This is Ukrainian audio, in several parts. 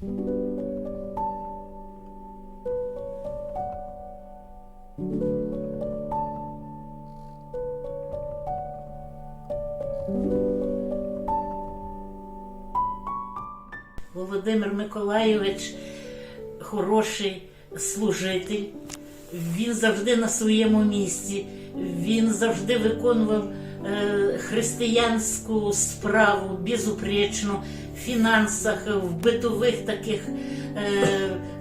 Володимир Миколайович хороший служитель. Він завжди на своєму місці. Він завжди виконував християнську справу безупречно в фінансах, в битових таких е,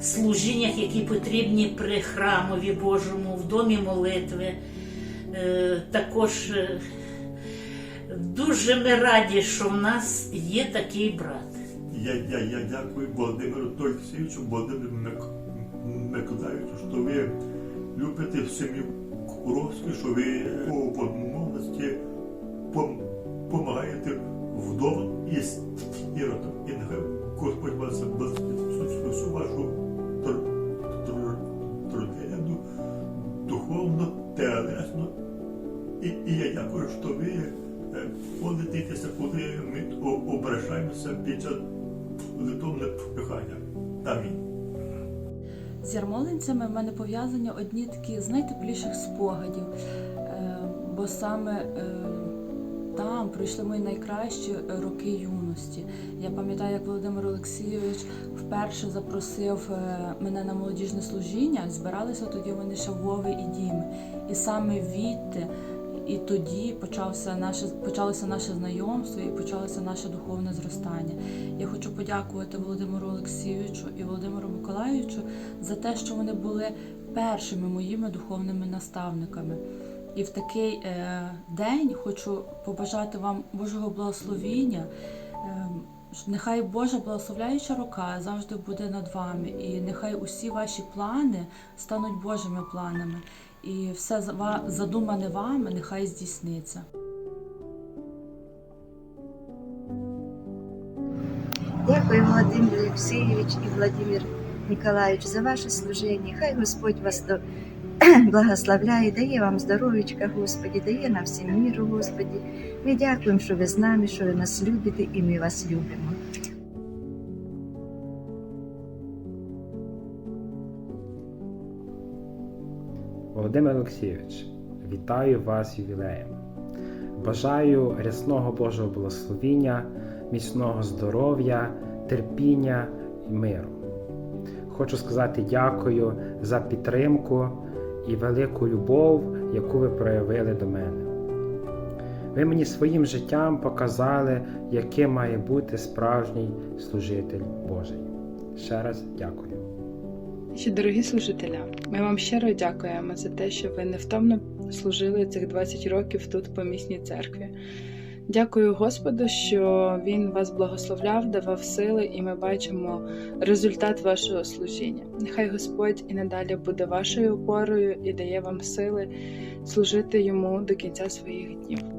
служіннях, які потрібні при храмові Божому, в домі молитви. Е, також е, дуже ми раді, що в нас є такий брат. Я, я, я дякую Володимиру Тольксевичу, Володимиру Мик- Миколаївичу, що ви любите сім'ю Що ви по подмовності допомагаєте вдома і сиротам. І нехай Господь вас всю вашу тр- тр- трудину, духовно, телесно. І, і я дякую, що ви е, молитеся, коли ми ображаємося під час молитовне прохання. Амінь. З ярмолинцями в мене пов'язані одні такі з найтепліших спогадів, Е, бо саме е, там пройшли мої найкращі роки юності. Я пам'ятаю, як Володимир Олексійович вперше запросив е, мене на молодіжне служіння. Збиралися тоді вони ще Вови і Діми. І саме відти і тоді почався наше почалося наше знайомство і почалося наше духовне зростання. Я хочу подякувати Володимиру Олексійовичу і Володимиру Миколайовичу за те, що вони були першими моїми духовними наставниками. І в такий е, день хочу побажати вам Божого благословіння. Е, Нехай Божа благословляюча рука завжди буде над вами, і нехай усі ваші плани стануть Божими планами, і все задумане вами нехай здійсниться. Дякую, Владимир Олексійович і Владимир Ніколаївич, за ваше служіння. Хай Господь вас до... благословляє, дає вам здоров'ячка, Господі, дає нам всім міру, Господі. Ми дякуємо, що ви з нами, що ви нас любите, і ми вас любимо. Володимир Олексійович, вітаю вас ювілеєм. Бажаю рясного Божого благословіння, міцного здоров'я, терпіння і миру. Хочу сказати дякую за підтримку і велику любов, яку ви проявили до мене. Ви мені своїм життям показали, яким має бути справжній служитель Божий. Ще раз дякую. Ще дорогі служителя, ми вам щиро дякуємо за те, що ви невтомно служили цих 20 років тут в помісній церкві. Дякую Господу, що Він вас благословляв, давав сили, і ми бачимо результат вашого служіння. Нехай Господь і надалі буде вашою опорою і дає вам сили служити йому до кінця своїх днів.